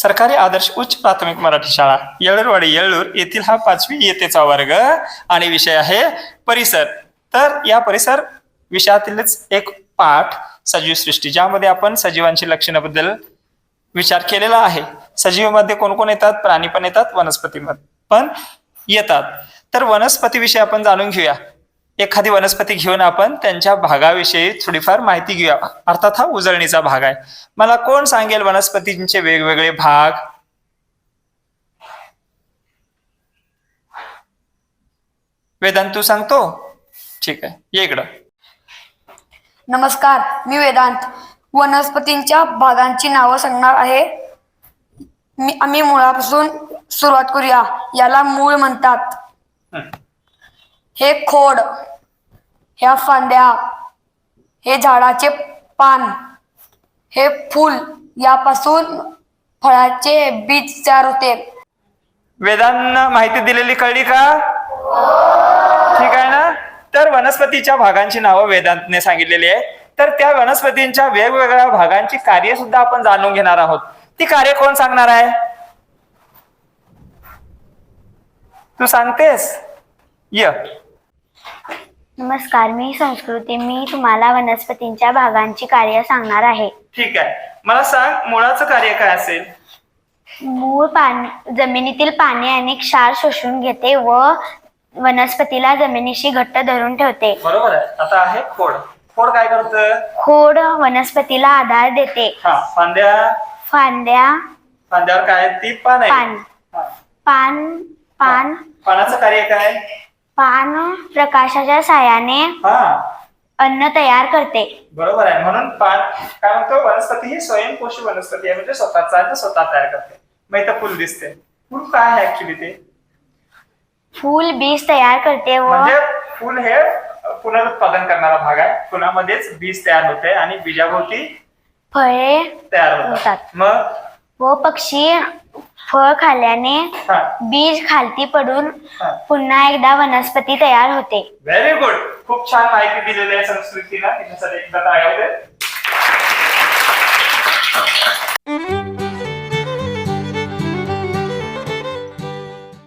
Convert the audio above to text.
सरकारी आदर्श उच्च प्राथमिक मराठी शाळा. येळूरवाडी येळूर येथील हा पाचवी इयत्तेचा वर्ग आणि विषय आहे परिसर. तर या परिसर विषयातीलच एक पाठ सजीव सृष्टी ज्यामध्ये आपण सजीवांची लक्षणाबद्दल विचार केलेला आहे. सजीवमध्ये कोण कोण येतात? प्राणी पण येतात वनस्पती पण येतात. तर वनस्पतीविषयी आपण जाणून घेऊया. एखादी वनस्पती घेऊन आपण त्यांच्या भागाविषयी थोडीफार माहिती घेऊया. अर्थात हा उजळणीचा भाग आहे. मला कोण सांगेल वनस्पतींचे वेगवेगळे भाग? वेदांत तू सांगतो? ठीक आहे. ये इकडं. नमस्कार मी वेदांत. वनस्पतींच्या भागांची नावं सांगणार आहे. मी आम्ही मुळापासून सुरुवात करूया. याला मूळ म्हणतात. हं. हे खोड. ह्या फांद्या हे झाडाचे पान हे फूल यापासून फळाचे बीज तयार होते. वेदांना माहिती दिलेली कळली का? ठीक आहे ना? तर वनस्पतीच्या भागांची नावं वेदांतने सांगितलेली आहे. तर त्या वनस्पतींच्या वेगवेगळ्या भागांची कार्य सुद्धा आपण जाणून घेणार आहोत. ती कार्य कोण सांगणार आहे? तू सांगतेस? य. नमस्कार मी संस्कृती मी तुम्हाला वनस्पतींच्या भागांची कार्य सांगणार आहे. ठीक आहे. मला सांग मुळाचं कार्य काय असेल? मूळ पाणी जमिनीतील पाणी आणि क्षार शोषून घेते व वनस्पतीला जमिनीशी घट्ट धरून ठेवते. बरोबर आहे. आता आहे खोड. खोड काय करत खोड वनस्पतीला आधार देते. हा फांद्या? फांद्या. फांद्यावर काय? ती पान आहे. पान. हा. पान पान. पानाचं कार्य काय? पान प्रकाशाच्या साहाय्याने हा. अन्न तयार करते. बरोबर आहे. म्हणून पान काय म्हणतो? वनस्पती ही स्वयंपोषी वनस्पती आहे. म्हणजे स्वतःचा अन्न स्वतः तयार करते. मग इथं फुल दिसते. फुल काय आहे ऍक्च्युली ते? फूल बीज तयार करते व म्हणजे फुल हे पुनरुत्पादन करणारा भाग आहे. फुलामध्येच बीज तयार होते आणि बीजाभोवती फळे तयार होतात. होतात. मग? व पक्षी फळ खाल्ल्याने हा. बीज खालती पडून हा. पुन्हा एकदा वनस्पती तयार होते. व्हेरी गुड खूप छान माहिती दिलेली आहे संस्कृतीला. तिच्यासाठी एकदा होते